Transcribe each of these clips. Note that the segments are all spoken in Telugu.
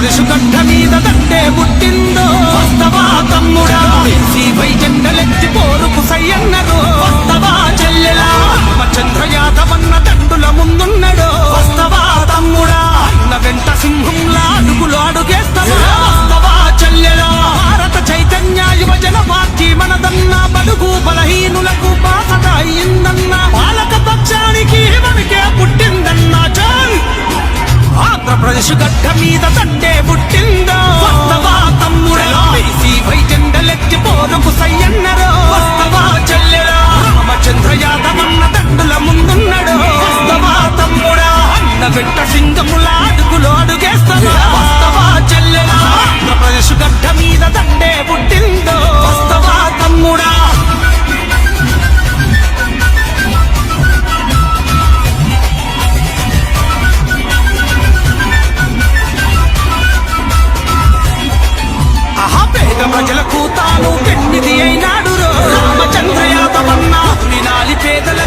ఆంధ్రప్రదేశ్ గడ్డ మీద దండే పుట్టిందో గడ్డ మీద తండే పుట్టిందో? వస్తవా తమ్ముడా బీసీ వై జెండలెత్తి పోరుకు సయ్యన్నరో? వస్తవా చెల్లెరా రామచంద్ర యాదవన్న దండుల ముందున్నడు? వస్తవా తమ్ముడా? అన్న వెంట సింగముల అడుగులు అడుగేస్తవా వస్తవా చెల్లెరా ఆంధ్రప్రదేశ్ గడ్డ మీద తండే పేద ప్రజలకు తాను పెన్నిది అయినాడు రో. రామచంద్ర యాదవన్న వినాలి పేదలకు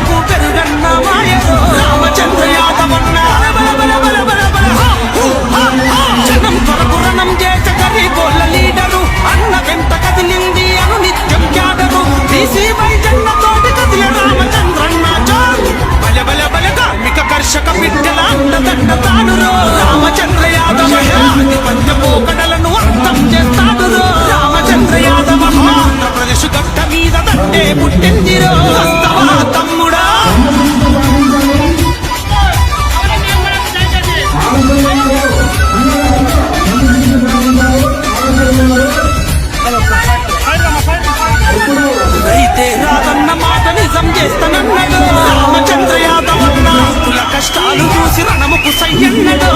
చేస్తానన్నాడు. రామచంద్ర యాదవ్ అన్న. కుల కష్టాలు చూసి రణముకు సయ్యన్నాడు.